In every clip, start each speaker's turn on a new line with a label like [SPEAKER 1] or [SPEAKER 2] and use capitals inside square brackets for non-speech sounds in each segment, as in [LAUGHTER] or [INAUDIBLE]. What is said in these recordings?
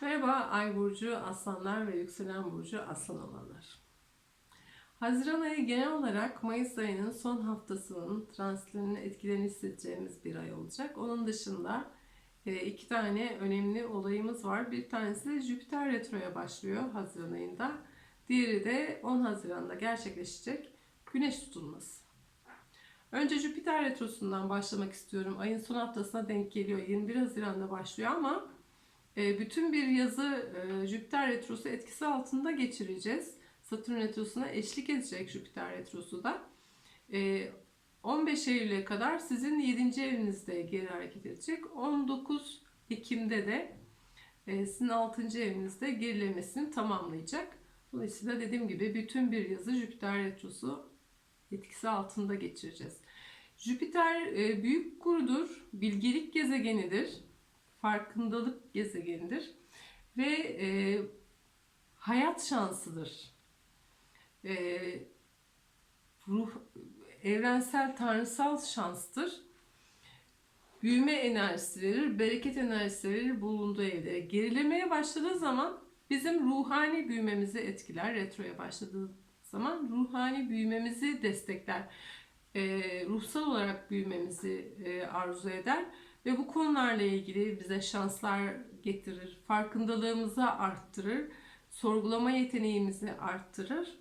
[SPEAKER 1] Merhaba Ay Burcu Aslanlar ve Yükselen Burcu Aslan olanlar. Haziran ayı genel olarak Mayıs ayının son haftasının transitlerinin etkilerini hissedeceğimiz bir ay olacak. Onun dışında e, iki tane önemli olayımız var. Bir tanesi Jüpiter Retro'ya başlıyor Haziran ayında. Diğeri de 10 Haziran'da gerçekleşecek Güneş tutulması. Önce Jüpiter Retrosu'ndan başlamak istiyorum. Ayın son haftasına denk geliyor. 21 Haziran'da başlıyor ama bütün bir yazı e, Jüpiter Retrosu etkisi altında geçireceğiz. Satürn Retrosu'na eşlik edecek Jüpiter Retrosu da. E, 15 Eylül'e kadar sizin 7. evinizde geri hareket edecek. 19 Ekim'de de e, sizin 6. evinizde gerilemesini tamamlayacak. Dolayısıyla dediğim gibi bütün bir yazı Jüpiter Retrosu etkisi altında geçireceğiz. Jüpiter e, büyük gurudur, bilgelik gezegenidir, farkındalık gezegenidir ve e, hayat şansıdır. E, ruh, evrensel tanrısal şanstır. Büyüme enerjisi verir, bereket enerjisi verir bulunduğu evde. Gerilemeye başladığı zaman bizim ruhani büyümemizi etkiler. Retroya başladığı zaman ruhani büyümemizi destekler. E, ruhsal olarak büyümemizi e, arzu eder ve bu konularla ilgili bize şanslar getirir. Farkındalığımızı arttırır. Sorgulama yeteneğimizi arttırır.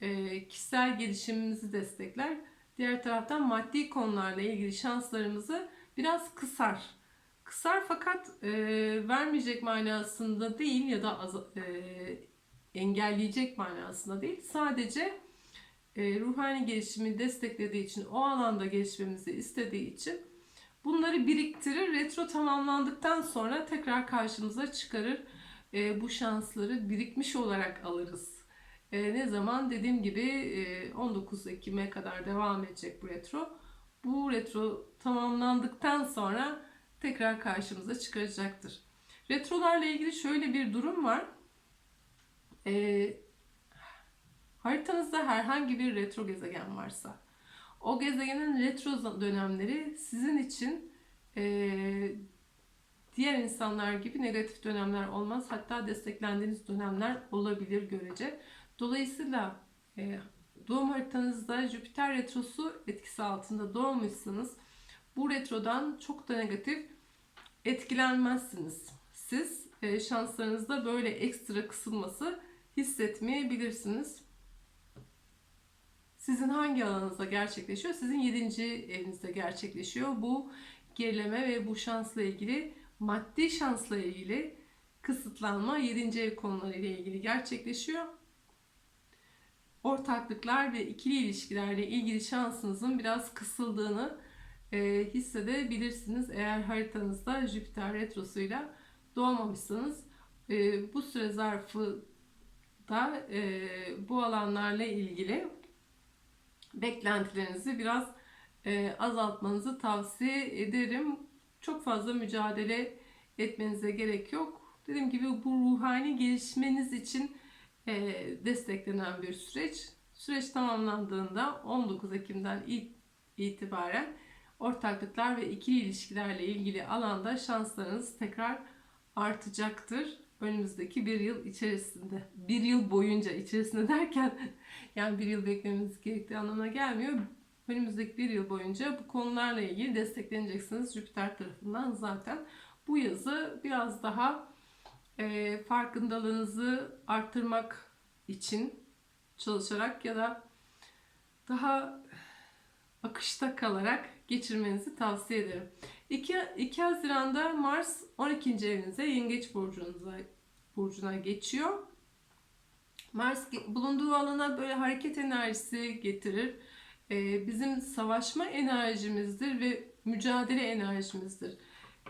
[SPEAKER 1] E, kişisel gelişimimizi destekler. Diğer taraftan maddi konularla ilgili şanslarımızı biraz kısar. Kısar fakat e, vermeyecek manasında değil ya da az, e, engelleyecek manasında değil. Sadece e, ruhani gelişimi desteklediği için, o alanda gelişmemizi istediği için bunları biriktirir. Retro tamamlandıktan sonra tekrar karşımıza çıkarır. E, bu şansları birikmiş olarak alırız. E, ne zaman? Dediğim gibi e, 19 Ekim'e kadar devam edecek bu retro. Bu retro tamamlandıktan sonra tekrar karşımıza çıkaracaktır. Retrolarla ilgili şöyle bir durum var. E, haritanızda herhangi bir retro gezegen varsa o gezegenin retro dönemleri sizin için e, diğer insanlar gibi negatif dönemler olmaz. Hatta desteklendiğiniz dönemler olabilir görece. Dolayısıyla e, doğum haritanızda Jüpiter retrosu etkisi altında doğmuşsanız bu retrodan çok da negatif etkilenmezsiniz. Siz e, şanslarınızda böyle ekstra kısılması hissetmeyebilirsiniz. Sizin hangi alanınızda gerçekleşiyor? Sizin 7. evinizde gerçekleşiyor. Bu gerileme ve bu şansla ilgili maddi şansla ilgili kısıtlanma 7. ev konularıyla ilgili gerçekleşiyor. Ortaklıklar ve ikili ilişkilerle ilgili şansınızın biraz kısıldığını e, hissedebilirsiniz. Eğer haritanızda Jüpiter retrosuyla doğmamışsanız e, bu süre zarfı da e, bu alanlarla ilgili beklentilerinizi biraz e, azaltmanızı tavsiye ederim. Çok fazla mücadele etmenize gerek yok. Dediğim gibi bu ruhani gelişmeniz için e, desteklenen bir süreç. Süreç tamamlandığında 19 Ekim'den itibaren ortaklıklar ve ikili ilişkilerle ilgili alanda şanslarınız tekrar artacaktır. Önümüzdeki bir yıl içerisinde, bir yıl boyunca içerisinde derken yani bir yıl beklemeniz gerektiği anlamına gelmiyor. Önümüzdeki bir yıl boyunca bu konularla ilgili destekleneceksiniz Jüpiter tarafından zaten. Bu yazı biraz daha e, farkındalığınızı arttırmak için çalışarak ya da daha akışta kalarak geçirmenizi tavsiye ederim. 2, 2 Haziran'da Mars 12. evinize Yengeç burcunuza burcuna geçiyor. Mars bulunduğu alana böyle hareket enerjisi getirir. Ee, bizim savaşma enerjimizdir ve mücadele enerjimizdir.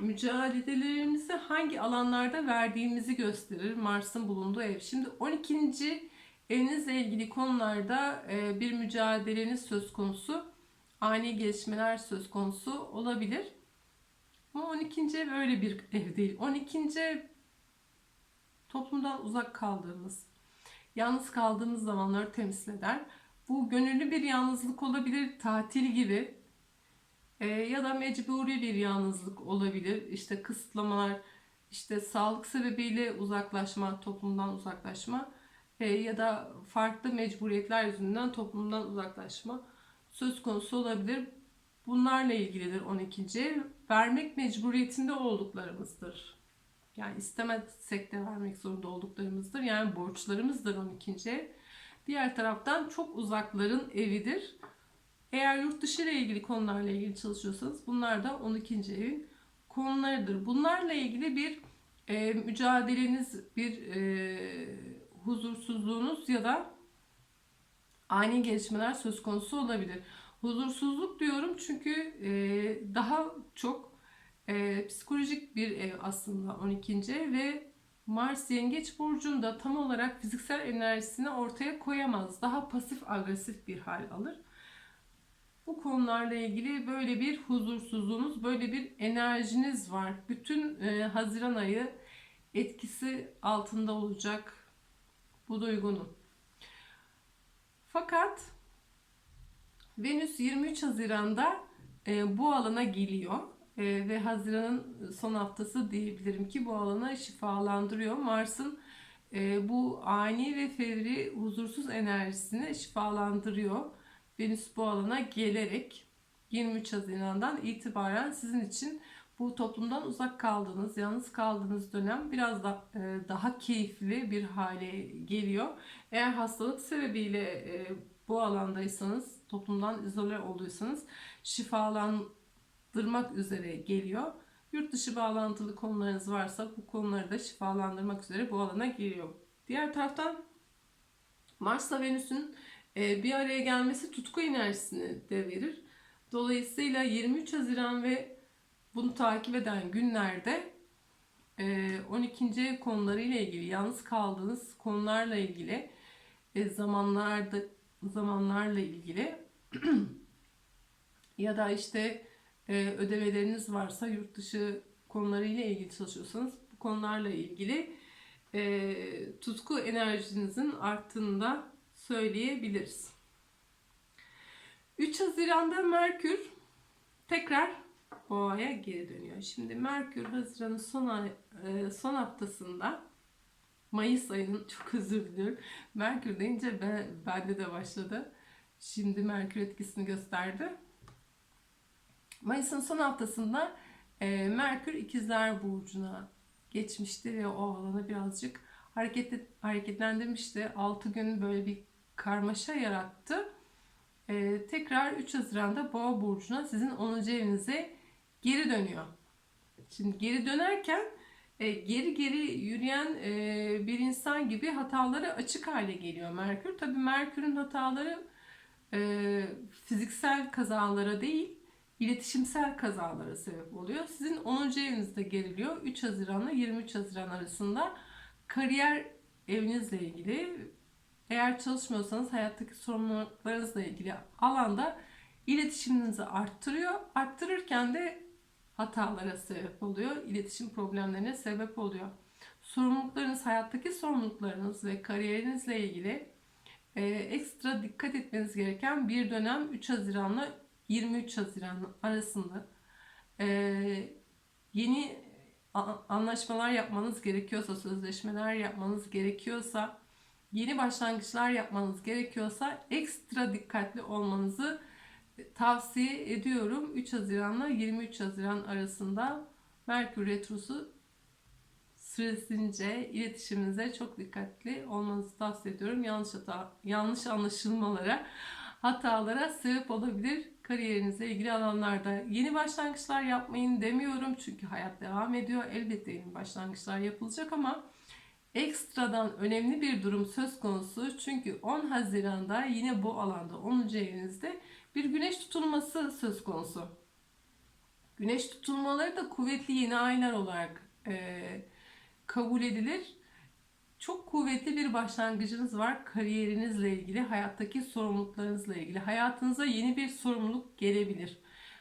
[SPEAKER 1] Mücadelelerimizi hangi alanlarda verdiğimizi gösterir Mars'ın bulunduğu ev. Şimdi 12. evinizle ilgili konularda e, bir mücadeleniz söz konusu. Ani gelişmeler söz konusu olabilir. Ama 12. ev öyle bir ev değil. 12. ev toplumdan uzak kaldığımız, yalnız kaldığımız zamanları temsil eder. Bu gönüllü bir yalnızlık olabilir, tatil gibi e, ya da mecburi bir yalnızlık olabilir. İşte kısıtlamalar işte sağlık sebebiyle uzaklaşma, toplumdan uzaklaşma e, ya da farklı mecburiyetler yüzünden toplumdan uzaklaşma söz konusu olabilir. Bunlarla ilgilidir 12. ev. Vermek mecburiyetinde olduklarımızdır. Yani istemezsek de vermek zorunda olduklarımızdır. Yani borçlarımızdır 12. ev. Diğer taraftan çok uzakların evidir. Eğer yurt dışı ile ilgili konularla ilgili çalışıyorsanız bunlar da 12. evin konularıdır. Bunlarla ilgili bir e, mücadeleniz, bir e, huzursuzluğunuz ya da ani gelişmeler söz konusu olabilir. Huzursuzluk diyorum çünkü e, daha çok e, psikolojik bir ev aslında 12. ev ve Mars Yengeç Burcu'nda tam olarak fiziksel enerjisini ortaya koyamaz. Daha pasif agresif bir hal alır. Bu konularla ilgili böyle bir huzursuzluğunuz, böyle bir enerjiniz var. Bütün e, Haziran ayı etkisi altında olacak bu duygunun. Fakat Venüs 23 Haziran'da e, bu alana geliyor e, ve Haziran'ın son haftası diyebilirim ki bu alana şifalandırıyor. Mars'ın e, bu ani ve fevri huzursuz enerjisini şifalandırıyor. Venüs bu alana gelerek 23 Haziran'dan itibaren sizin için bu toplumdan uzak kaldığınız, yalnız kaldığınız dönem biraz da e, daha keyifli bir hale geliyor. Eğer hastalık sebebiyle e, bu alandaysanız, toplumdan izole olduysanız şifalandırmak üzere geliyor. Yurt dışı bağlantılı konularınız varsa bu konuları da şifalandırmak üzere bu alana geliyor. Diğer taraftan Mars'la Venüs'ün e, bir araya gelmesi tutku enerjisini de verir. Dolayısıyla 23 Haziran ve bunu takip eden günlerde 12. ev konularıyla ilgili yalnız kaldığınız konularla ilgili e, zamanlarda zamanlarla ilgili [CLEARS THROAT] ya da işte e, ödemeleriniz varsa yurt dışı konularıyla ilgili çalışıyorsanız bu konularla ilgili e, tutku enerjinizin arttığını da söyleyebiliriz. 3 Haziran'da Merkür tekrar Boğa'ya geri dönüyor. Şimdi Merkür Haziran'ın son, e, son haftasında Mayıs ayının çok özür diliyorum. Merkür deyince ben, bende de başladı. Şimdi Merkür etkisini gösterdi. Mayıs'ın son haftasında e, Merkür ikizler burcuna geçmişti ve o alanı birazcık hareket hareketlendirmişti. 6 gün böyle bir karmaşa yarattı. E, tekrar 3 Haziran'da Boğa burcuna sizin 10. evinize geri dönüyor. Şimdi geri dönerken e, geri geri yürüyen e, bir insan gibi hataları açık hale geliyor Merkür. Tabii Merkür'ün hataları e, fiziksel kazalara değil, iletişimsel kazalara sebep oluyor. Sizin 10. evinizde geriliyor. 3 Haziran'la 23 Haziran arasında kariyer evinizle ilgili eğer çalışmıyorsanız hayattaki sorumluluklarınızla ilgili alanda iletişiminizi arttırıyor. Arttırırken de hatalara sebep oluyor. iletişim problemlerine sebep oluyor. Sorumluluklarınız, hayattaki sorumluluklarınız ve kariyerinizle ilgili e, ekstra dikkat etmeniz gereken bir dönem 3 Haziran'la 23 Haziran arasında. E, yeni anlaşmalar yapmanız gerekiyorsa, sözleşmeler yapmanız gerekiyorsa, yeni başlangıçlar yapmanız gerekiyorsa ekstra dikkatli olmanızı tavsiye ediyorum. 3 Haziran'la 23 Haziran arasında Merkür Retrosu süresince iletişiminize çok dikkatli olmanızı tavsiye ediyorum. Yanlış hata, yanlış anlaşılmalara, hatalara sebep olabilir kariyerinizle ilgili alanlarda. Yeni başlangıçlar yapmayın demiyorum çünkü hayat devam ediyor. Elbette yeni başlangıçlar yapılacak ama ekstradan önemli bir durum söz konusu. Çünkü 10 Haziran'da yine bu alanda 10. evinizde bir güneş tutulması söz konusu. Güneş tutulmaları da kuvvetli yeni aylar olarak e, kabul edilir. Çok kuvvetli bir başlangıcınız var kariyerinizle ilgili, hayattaki sorumluluklarınızla ilgili. Hayatınıza yeni bir sorumluluk gelebilir.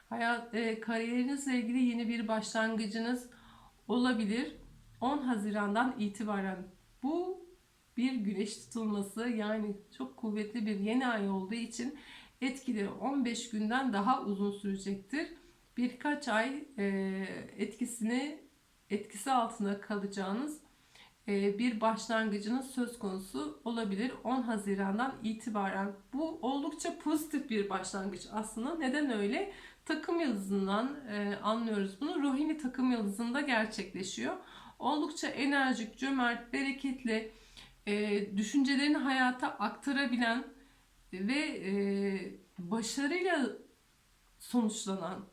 [SPEAKER 1] Hayat, e, kariyerinizle ilgili yeni bir başlangıcınız olabilir. 10 Haziran'dan itibaren bu bir güneş tutulması yani çok kuvvetli bir yeni ay olduğu için etkileri 15 günden daha uzun sürecektir. Birkaç ay e, etkisini etkisi altında kalacağınız e, bir başlangıcınız söz konusu olabilir 10 Haziran'dan itibaren. Bu oldukça pozitif bir başlangıç aslında. Neden öyle? Takım yıldızından e, anlıyoruz bunu. Rohini takım yıldızında gerçekleşiyor. Oldukça enerjik, cömert, bereketli, düşüncelerini hayata aktarabilen ve e, başarıyla sonuçlanan,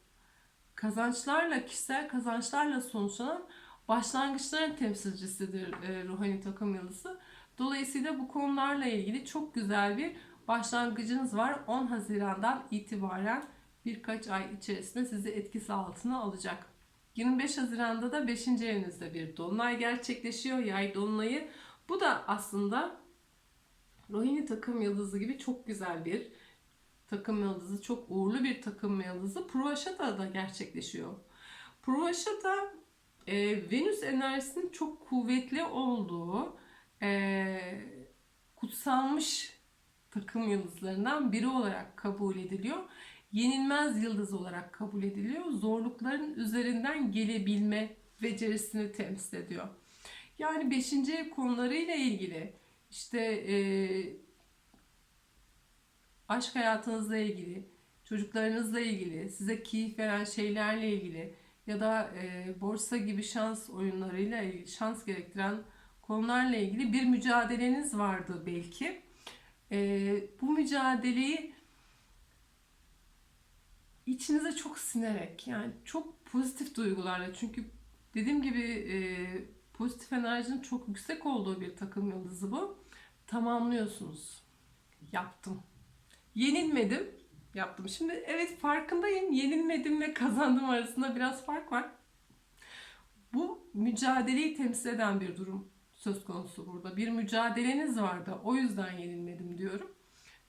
[SPEAKER 1] kazançlarla, kişisel kazançlarla sonuçlanan başlangıçların temsilcisidir e, ruhani takım yıldızı. Dolayısıyla bu konularla ilgili çok güzel bir başlangıcınız var. 10 Haziran'dan itibaren birkaç ay içerisinde sizi etkisi altına alacak. 25 Haziran'da da 5. evinizde bir dolunay gerçekleşiyor. Yay dolunayı. Bu da aslında Rohini takım yıldızı gibi çok güzel bir takım yıldızı, çok uğurlu bir takım yıldızı. Purvashata da gerçekleşiyor. Purvashata e, Venüs enerjisinin çok kuvvetli olduğu e, kutsalmış takım yıldızlarından biri olarak kabul ediliyor. Yenilmez yıldız olarak kabul ediliyor. Zorlukların üzerinden gelebilme becerisini temsil ediyor. Yani 5. ev konularıyla ilgili işte e, aşk hayatınızla ilgili, çocuklarınızla ilgili, size keyif veren şeylerle ilgili ya da e, borsa gibi şans oyunlarıyla ilgili, şans gerektiren konularla ilgili bir mücadeleniz vardı belki. E, bu mücadeleyi içinize çok sinerek yani çok pozitif duygularla çünkü dediğim gibi e, pozitif enerjinin çok yüksek olduğu bir takım yıldızı bu. Tamamlıyorsunuz. Yaptım. Yenilmedim. Yaptım. Şimdi evet farkındayım. Yenilmedim ve kazandım arasında biraz fark var. Bu mücadeleyi temsil eden bir durum söz konusu burada. Bir mücadeleniz vardı. O yüzden yenilmedim diyorum.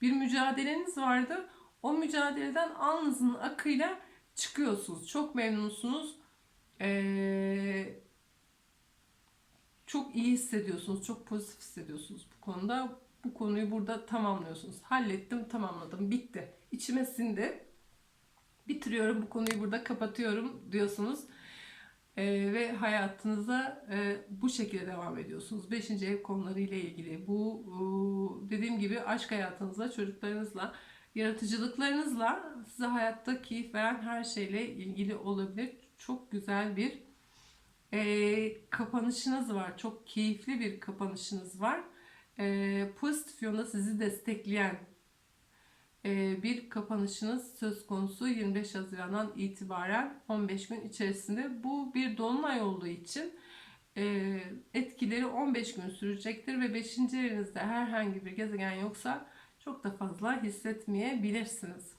[SPEAKER 1] Bir mücadeleniz vardı. O mücadeleden alnınızın akıyla çıkıyorsunuz. Çok memnunsunuz. Ee, çok iyi hissediyorsunuz. Çok pozitif hissediyorsunuz konuda. Bu konuyu burada tamamlıyorsunuz. Hallettim, tamamladım, bitti. İçime sindi. Bitiriyorum bu konuyu burada kapatıyorum diyorsunuz. Ee, ve hayatınıza e, bu şekilde devam ediyorsunuz. Beşinci ev konularıyla ilgili. Bu e, dediğim gibi aşk hayatınızla, çocuklarınızla, yaratıcılıklarınızla size hayatta keyif veren her şeyle ilgili olabilir. Çok güzel bir e, kapanışınız var. Çok keyifli bir kapanışınız var. E, pozitif yönde sizi destekleyen e, bir kapanışınız söz konusu 25 Haziran'dan itibaren 15 gün içerisinde. Bu bir dolunay olduğu için e, etkileri 15 gün sürecektir ve 5. evinizde herhangi bir gezegen yoksa çok da fazla hissetmeyebilirsiniz.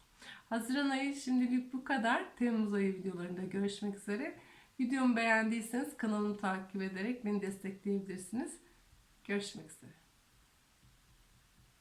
[SPEAKER 1] Haziran ayı şimdilik bu kadar. Temmuz ayı videolarında görüşmek üzere. Videomu beğendiyseniz kanalımı takip ederek beni destekleyebilirsiniz. Görüşmek üzere.